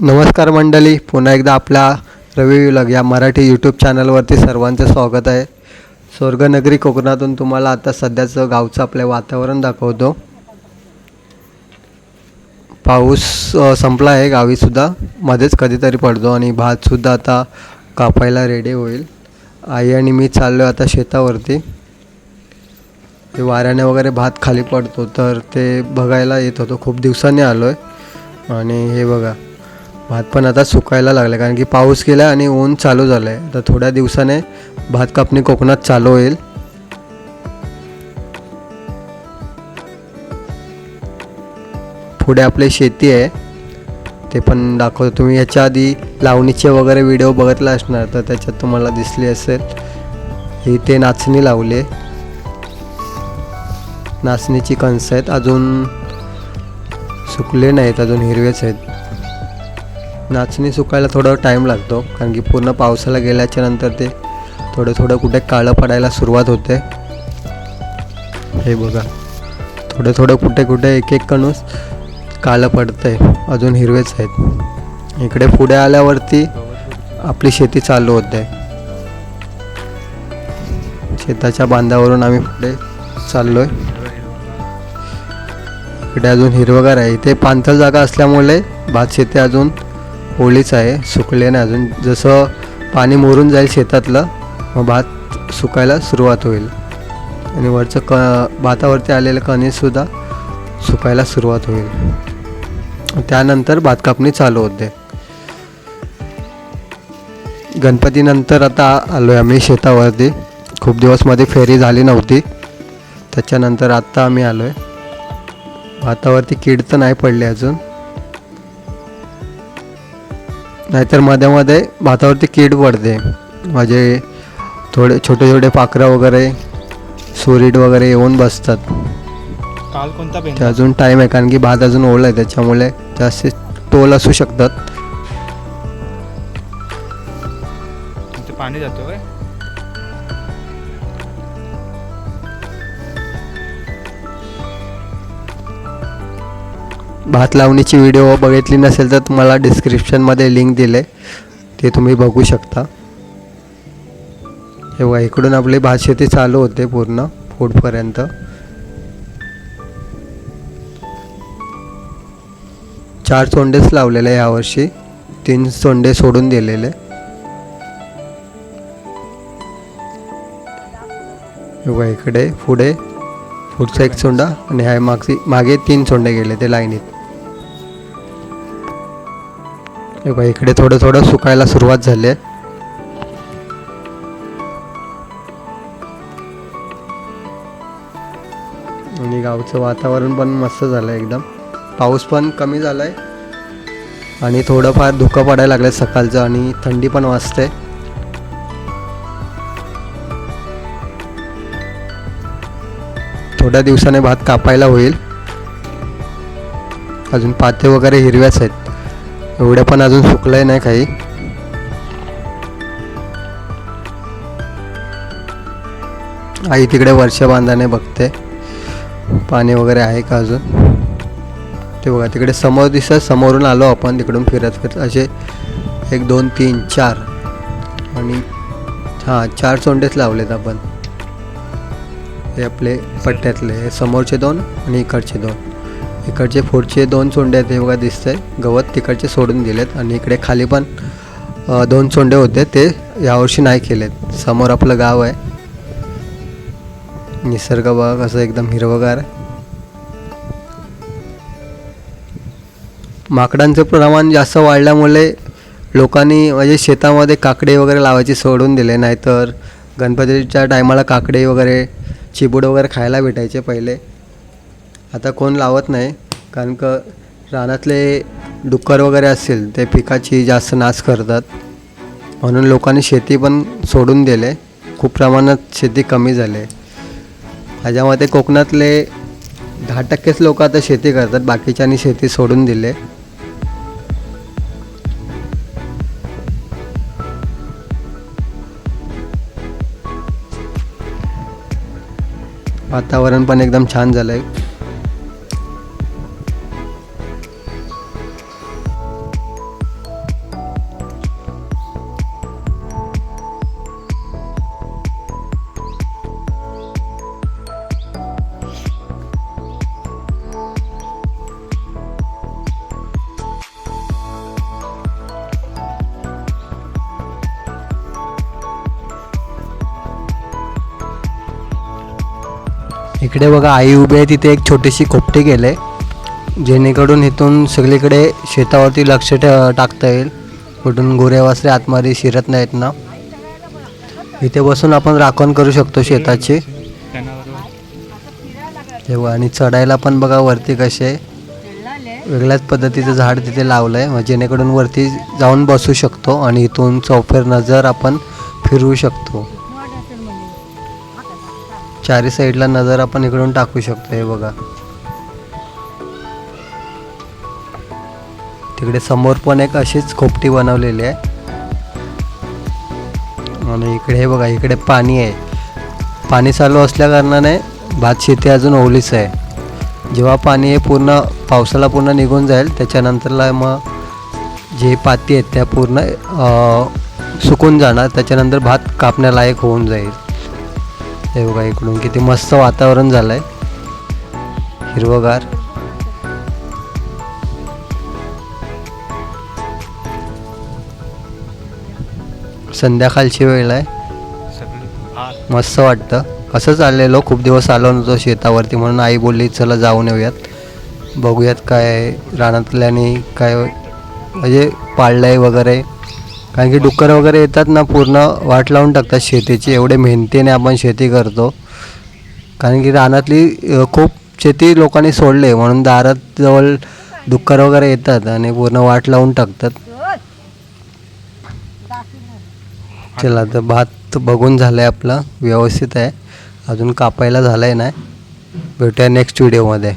नमस्कार मंडळी पुन्हा एकदा आपल्या रवी विलग या मराठी यूट्यूब चॅनलवरती सर्वांचं स्वागत आहे. स्वर्गनगरी कोकणातून तुम्हाला आता सध्याचं गावचं आपलं वातावरण दाखवतो. पाऊस संपला आहे गावीसुद्धा मध्येच कधीतरी पडतो आणि भातसुद्धा आता कापायला रेडी होईल. आई आणि मी चाललो आता शेतावरती. ते वाऱ्याने वगैरे भात खाली पडतो तर ते बघायला येत होतो. खूप दिवसांनी आलो आहे आणि हे बघा भात पण आता सुकायला लागला कारण की पाऊस गेला आणि ऊन चालू झालं आहे तर थोड्या दिवसाने भात कापणी कोकणात चालू होईल. पुढे आपली शेती आहे. ते पण दाखवतो तुम्ही. याच्या आधी लावणीचे वगैरे व्हिडिओ बघितला असणार तर त्याच्यात तुम्हाला दिसली असेल. ही ते नाचणी लावले. नाचणीची कणसं आहेत अजून सुकले नाहीत अजून हिरवेच आहेत. नाचणी सुकायला थोडं टाईम लागतो कारण की पूर्ण पावसाला गेल्याच्यानंतर ते थोडं थोडं कुठे काळं पडायला सुरुवात होते. हे बघा थोडं थोडं कुठे कुठे एक एक कणूस काळं पडतंय अजून हिरवेच आहेत. इकडे पुढे आल्यावरती आपली शेती चालू होते. शेताच्या बांधावरून आम्ही पुढे चाललो आहे इकडे अजून हिरवगार आहे इथे पाणथळ जागा असल्यामुळे भात शेती अजून ओलीच आहे सुकले नाही अजून. जसं पाणी मोरून जाईल शेतातलं मग भात सुकायला सुरुवात होईल. आणि वरचं क भातावरती आलेलं कणीसुद्धा सुकायला सुरुवात होईल. त्यानंतर भात कापणी चालू होते. गणपतीनंतर आता आलो आहे आम्ही शेतावरती. खूप दिवसमध्ये फेरी झाली नव्हती. त्याच्यानंतर आत्ता आम्ही आलो आहे भातावरती कीड तर नाही पडली अजून. नाहीतरमध्ये मध्ये भातावरती कीड पडते. म्हणजे थोडे छोटे छोटे पाखरं वगैरे सुरीट वगैरे येऊन बसतात. काल कोणता ते अजून टाईम आहे कारण की भात अजून ओला आहे त्याच्यामुळे जास्त टोल असू शकतात. पाणी जातो काय भात लावणीची व्हिडिओ बघितली नसेल तर तुम्हाला डिस्क्रिप्शनमध्ये लिंक दिले ते तुम्ही बघू शकता. तेव्हा इकडून आपली भात शेती चालू होते पूर्ण फूडपर्यंत चार चोंडेच लावलेले यावर्षी तीन सोंडे सोडून दिलेले. इकडे पुढे पुढचा एक सोंडा आणि ह्या मागची मागे तीन सोंडे गेले ते लाईनीत. हे बघा इकडे थोडं थोडं सुकायला सुरुवात झाली आहे. आणि गावचं वातावरण पण मस्त झालं आहे एकदम. पाऊस पण कमी झाला आहे आणि थोडंफार धुकं पडायला लागलं सकाळचं आणि थंडी पण वाजते. थोड्या दिवसाने भात कापायला होईल. अजून पाते वगैरे हिरव्याच आहेत. एवढ्या पण अजून सुकलंय नाही काही. आई तिकडे वर्षा बांधाने बघते. पाणी वगैरे आहे का अजून? ते बघा तिकडे समोर दिसत समोरून आलो आपण तिकडून फिरत फिरत. असे एक दोन तीन चार. आणि हां चार सोंडेच लावलेत आपण. हे आपले पट्ट्यातले हे समोरचे दोन आणि इकडचे दोन. इकडचे पुढचे दोन चोंडे आहेत हे बघा दिसतंय. गवत तिकडचे सोडून दिलेत आणि इकडे खाली पण दोन चोंडे होते ते यावर्षी नाही केलेत. समोर आपलं गाव आहे. निसर्ग बघा कसं एकदम हिरवगार आहे. माकडांचं प्रमाण जास्त वाढल्यामुळे लोकांनी म्हणजे शेतामध्ये काकडे वगैरे लावायचे सोडून दिले नाहीतर गणपतीच्या टायमाला काकडे वगैरे चिबूड वगैरे खायला भेटायचे पहिले. आता कोण लावत नाही. कारण का रानातले डुक्कर वगैरे असतील ते पिकाची जास्त नाश करतात. म्हणून लोकांनी शेती पण सोडून दिले. खूप प्रमाणात शेती कमी झाली. ह्याच्यामध्ये कोकणातले दहा टक्केच लोक आता शेती करतात बाकीच्यांनी शेती सोडून दिले. वातावरण पण एकदम छान झालं आहे इकडे बघा आई उभी आहे तिथे एक छोटीशी खोपटी केले जेणेकरून इथून सगळीकडे शेतावरती लक्ष ठे- टाकता येईल. कुठून गुरे वासरे आतमध्ये शिरत नाहीत ना. इथे बसून आपण राखण करू शकतो शेताची. तेव्हा आणि चढायला पण बघा वरती कसे. वेगळ्याच पद्धतीचं झाड तिथे लावलं आहे जेणेकरून वरती जाऊन बसू शकतो आणि इथून चौफेर नजर आपण फिरवू शकतो. चारी साईडला नजर आपण इकडून टाकू शकतो हे बघा. तिकडे समोर पण एक अशीच खोपटी बनवलेली आहे. आणि इकडे हे बघा इकडे पाणी आहे. पाणी चालू असल्या कारणाने भात शेती अजून ओलीच आहे. जेव्हा पाणी हे पूर्ण पावसाला पूर्ण निघून जाईल त्याच्यानंतरला मग जे पाती आहेत त्या पूर्ण सुकून जाणार त्याच्यानंतर भात कापण्यालायक होऊन जाईल. हे बघा इकडून. किती मस्त वातावरण झालं आहे हिरवगार. संध्याकाळची वेळ आहे. मस्त वाटतं. असंच आलेलो खूप दिवस आलो नव्हतो शेतावरती म्हणून आई बोलली चला जाऊन येऊयात. बघूयात काय रानातल्याने काय म्हणजे पाळलंय वगैरे. कारण की डुक्कर वगैरे येतात ना पूर्ण वाट लावून टाकतात शेतीची एवढे मेहनतीने आपण शेती करतो. कारण की रानातली खूप शेती लोकांनी सोडले म्हणून दारात जवळ डुक्कर वगैरे येतात आणि पूर्ण वाट लावून टाकतात. चला तर भात बघून झालं आहे आपलं व्यवस्थित आहे. अजून कापायला झालं आहे नाही. भेटूया नेक्स्ट व्हिडिओमध्ये